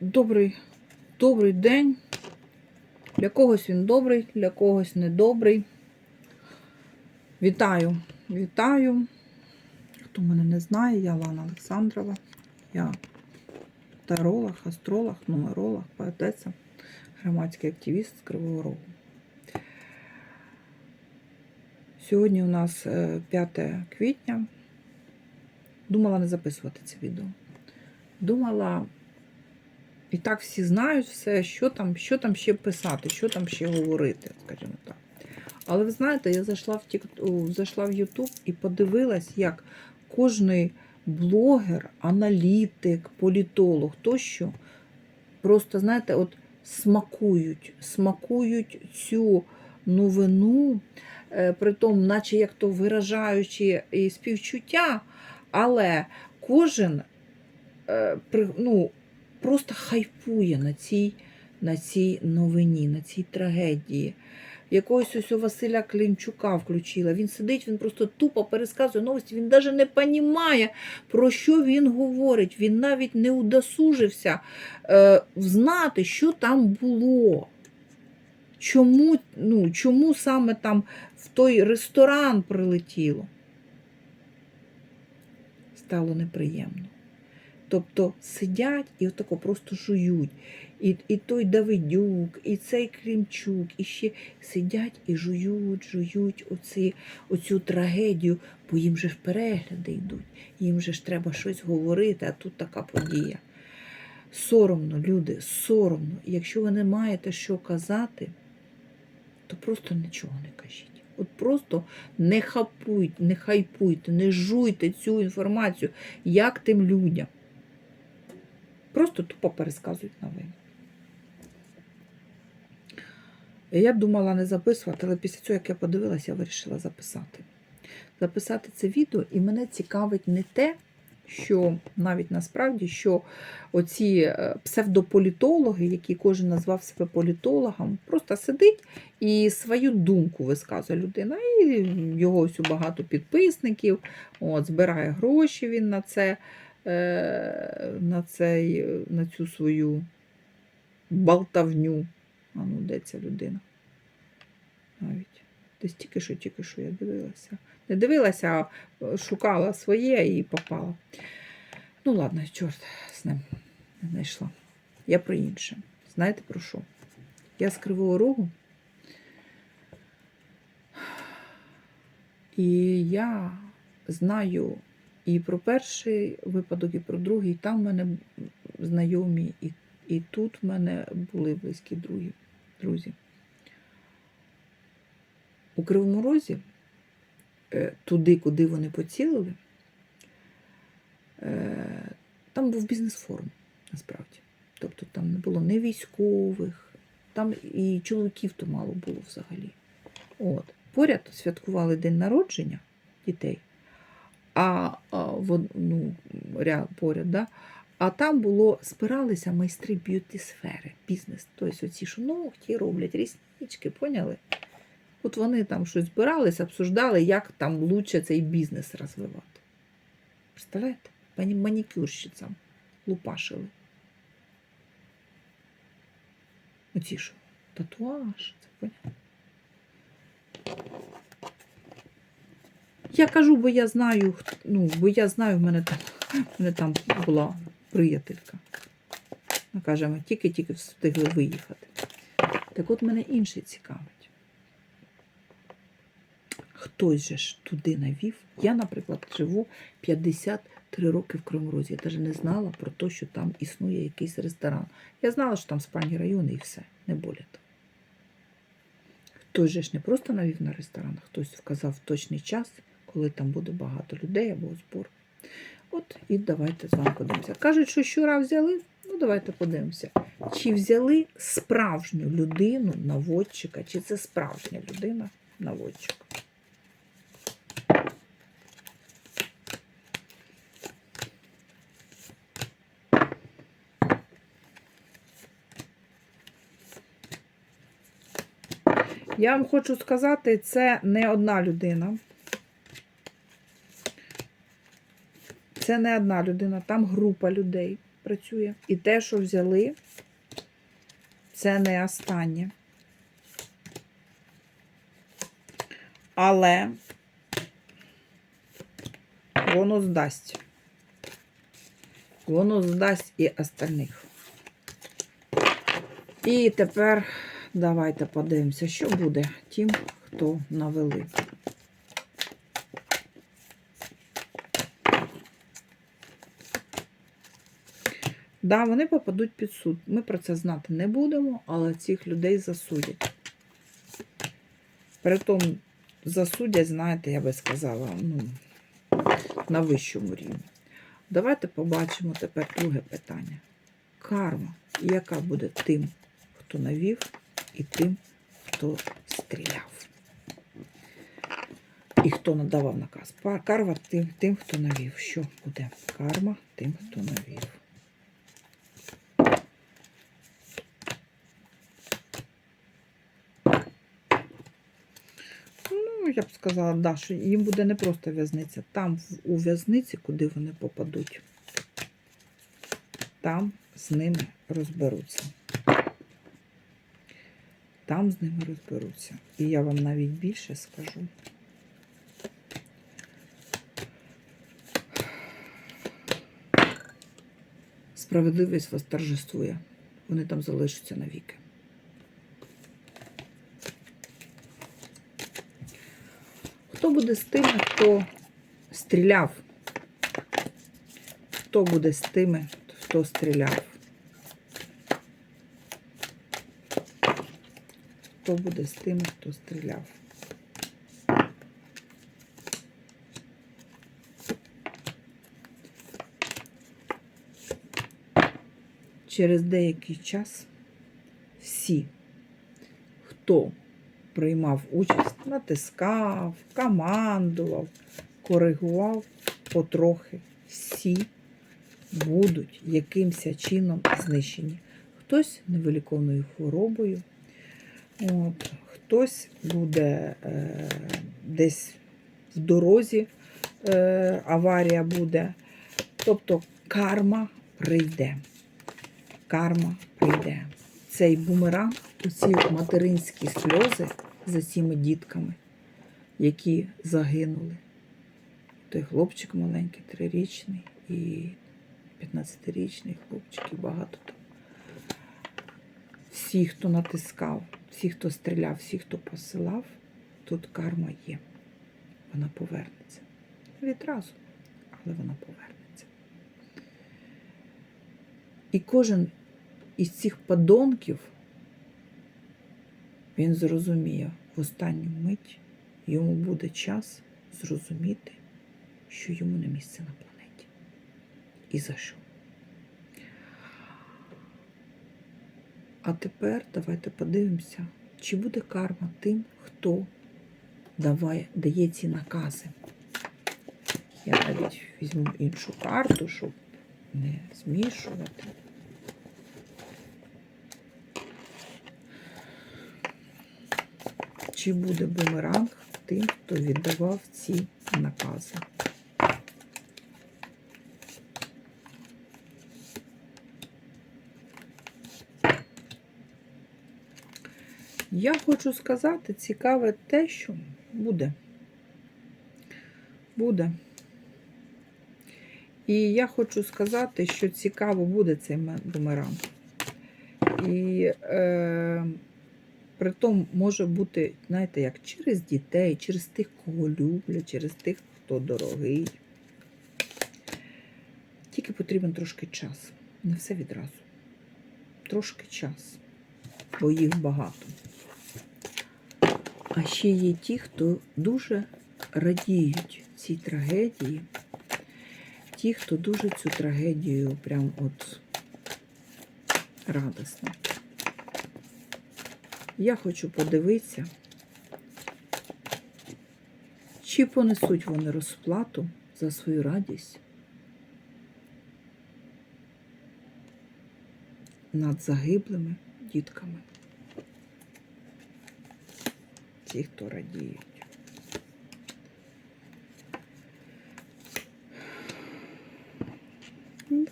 Добрий, добрий день. Для когось він добрий, для когось недобрий. Вітаю, вітаю. Хто мене не знає, я Лана Олександрова. Я таролог, астролог, нумеролог, поетеса, громадський активіст з Кривого Рогу. Сьогодні у нас е, 5 квітня. Думала не записувати це відео. Думала, і так всі знають все, що там, що там ще писати, що там ще говорити, скажімо так. Але ви знаєте, я зайшла в TikTok, зайшла в YouTube і подивилась, як кожний блогер, аналітик, політолог тощо просто, знаєте, от смакують, смакують цю новину, е, притом, наче як то виражаючи і співчуття, але кожен е, ну, просто хайпує на цій, на цій новині, на цій трагедії. Якогось ось у Василя Клімчука включила. Він сидить, він просто тупо пересказує новості, він навіть не розуміє, про що він говорить. Він навіть не удосужився е, знати, що там було. Чому, ну, чому саме там в той ресторан прилетіло? Стало неприємно. Тобто сидять і отако просто жують. І, і той Давидюк, і цей Клімчук, і ще сидять і жують, жують оці, оцю трагедію, бо їм же ж перегляди йдуть, їм же ж треба щось говорити, а тут така подія. Соромно, люди, соромно. Якщо ви не маєте що казати, то просто нічого не кажіть. От просто не хапуйте, не хайпуйте, не жуйте цю інформацію, як тим людям. Просто тупо пересказують новини. Я думала не записувати, але після цього, як я подивилася, я вирішила записати. Записати це відео, і мене цікавить не те, що навіть насправді, що оці е, псевдополітологи, які кожен назвав себе політологом, просто сидить і свою думку висказує людина. І його ось багато підписників, от, збирає гроші він на це, на, цей, на цю свою болтавню. А ну, де ця людина? Навіть. Десь тільки що, тільки що я дивилася. Не дивилася, а шукала своє і попала. Ну, ладно, чорт з ним не знайшла. Я про інше. Знаєте про що? Я з Кривого Рогу. І я знаю і про перший випадок, і про другий. Там в мене знайомі, і, і тут в мене були близькі друзі. друзі. У Кривому Розі, е, туди, куди вони поцілили, е, там був бізнес-форум, насправді. Тобто там не було ні військових, там і чоловіків то мало було взагалі. От. Поряд святкували день народження дітей, а, ну, ря- поряд, да? а там було, збиралися майстри б'юті-сфери, бізнес. Тобто оці, що ногті роблять, ріснички, поняли? От вони там щось збирались, обсуждали, як там лучше цей бізнес розвивати. Представляєте? Манікюрщицям лупашили. Оці що? Татуаж, це понятно. Я кажу, бо я знаю, ну, бо я знаю, в мене там, в мене там була приятелька. Ми тільки-тільки встигли виїхати. Так от мене інший цікавить. Хтось же ж туди навів. Я, наприклад, живу 53 роки в Кривому Розі. Я навіть не знала про те, що там існує якийсь ресторан. Я знала, що там спальні райони і все, не болять. Хтось же ж не просто навів на ресторан, хтось вказав точний час, коли там буде багато людей або збор. От і давайте з вами подивимося. Кажуть, що щура взяли. Ну, давайте подивимося. Чи взяли справжню людину наводчика, чи це справжня людина наводчик? Я вам хочу сказати, це не одна людина. Це не одна людина, там група людей. працює. І те, що взяли, це не останнє. Але воно здасть. Воно здасть і остальних. І тепер давайте подивимося, що буде тим, хто навели. Да, вони попадуть під суд. Ми про це знати не будемо, але цих людей засудять. Притом засудять, знаєте, я би сказала, ну, на вищому рівні. Давайте побачимо тепер друге питання. Карма, яка буде тим, хто навів, і тим, хто стріляв. І хто надавав наказ. Карма тим, тим, хто навів. Що буде? Карма тим, хто навів. Ну, я б сказала, да, що їм буде не просто в'язниця. Там у в'язниці, куди вони попадуть, там з ними розберуться. Там з ними розберуться. І я вам навіть більше скажу. Справедливість восторжествує. Вони там залишаться навіки. Хто буде з тими, хто стріляв? Хто буде з тими, хто стріляв? Хто буде з тими, хто стріляв? Через деякий час всі, хто приймав участь, натискав, командував, коригував потрохи, всі будуть якимось чином знищені. Хтось невиліковною хворобою, от, хтось буде е, десь в дорозі, е, аварія буде. Тобто карма прийде. Карма прийде. Цей бумеранг, оці материнські сльози за цими дітками, які загинули. Той хлопчик маленький, трирічний і 15-річний хлопчик, і багато там. Всі, хто натискав, всі, хто стріляв, всі, хто посилав, тут карма є. Вона повернеться. Відразу, але вона повернеться. І кожен із цих подонків він зрозуміє в останню мить йому буде час зрозуміти, що йому не місце на планеті. І за що. А тепер давайте подивимося, чи буде карма тим, хто даває, дає ці накази. Я навіть візьму іншу карту, щоб не змішувати. Чи буде бумеранг тим, хто віддавав ці накази? Я хочу сказати цікаве те, що буде. Буде. І я хочу сказати, що цікаво буде цей бумеранг. І е, притом може бути, знаєте, як через дітей, через тих, кого люблять, через тих, хто дорогий. Тільки потрібен трошки час. Не все відразу. Трошки час, бо їх багато. А ще є ті, хто дуже радіють цій трагедії. Ті, хто дуже цю трагедію прям от радісно. Я хочу подивитися, чи понесуть вони розплату за свою радість над загиблими дітками. Ті, хто радіють.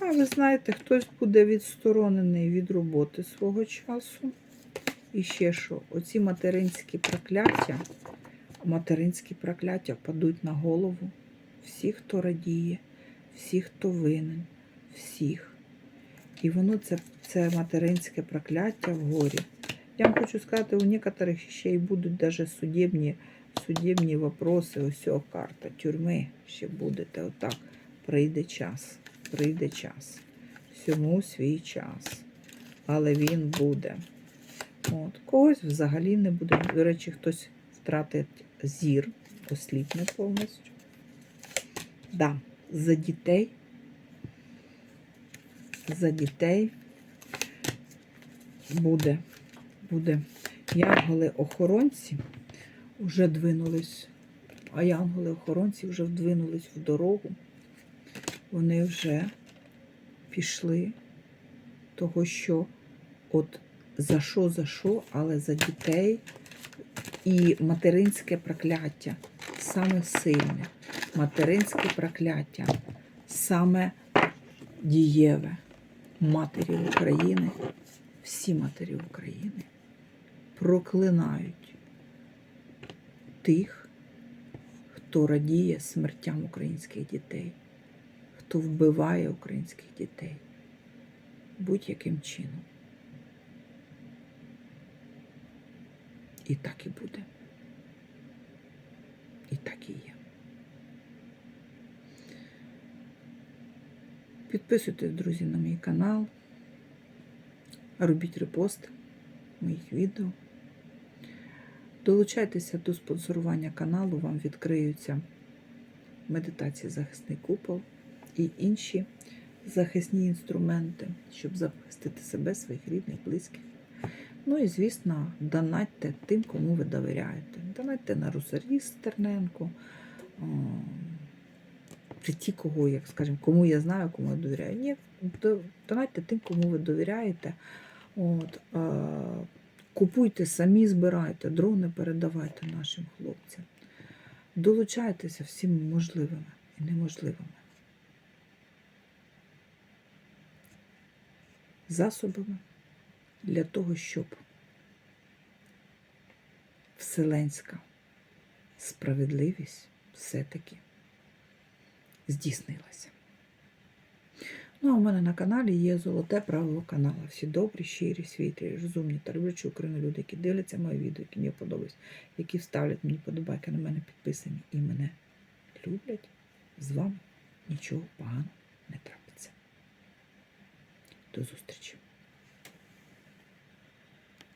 А ви знаєте, хтось буде відсторонений від роботи свого часу. І ще що, оці материнські прокляття, материнські прокляття падуть на голову всіх, хто радіє, всіх, хто винен, всіх. І воно це, це материнське прокляття в горі. Я вам хочу сказати, у некоторих ще й будуть навіть судебні, судебні вопроси. Ось карта тюрми ще будете. Отак. Прийде час. Прийде час. Всьому свій час. Але він буде. От. Когось взагалі не буде. До речі, хтось втратить зір, осліпне повністю. Да, за дітей. За дітей буде, буде. Янголи-охоронці вже двинулись, а янголи-охоронці вже вдвинулись в дорогу. Вони вже пішли того, що от за що, за що, але за дітей і материнське прокляття саме сильне. Материнське прокляття саме дієве. Матері України, всі матері України проклинають тих, хто радіє смертям українських дітей, хто вбиває українських дітей будь-яким чином. І так і буде. І так і є. Підписуйтесь, друзі, на мій канал. Робіть репост моїх відео. Долучайтеся до спонсорування каналу, вам відкриються медитації захисний купол і інші захисні інструменти, щоб захистити себе, своїх рідних, близьких. Ну і, звісно, донатьте тим, кому ви довіряєте. Донатьте на Русарі Стерненко. Чи ті, кого, як скажімо, кому я знаю, кому я довіряю. Ні, до- донатьте тим, кому ви довіряєте. От, е, купуйте самі, збирайте, дрони передавайте нашим хлопцям. Долучайтеся всіми можливими і неможливими засобами для того, щоб вселенська справедливість все-таки здійснилася. Ну, а у мене на каналі є золоте правило каналу. Всі добрі, щирі, світлі, розумні та люблячі Україну люди, які дивляться мої відео, які мені подобаються, які вставлять мені подобайки, на мене підписані і мене люблять. З вами нічого поганого не трапиться. До зустрічі!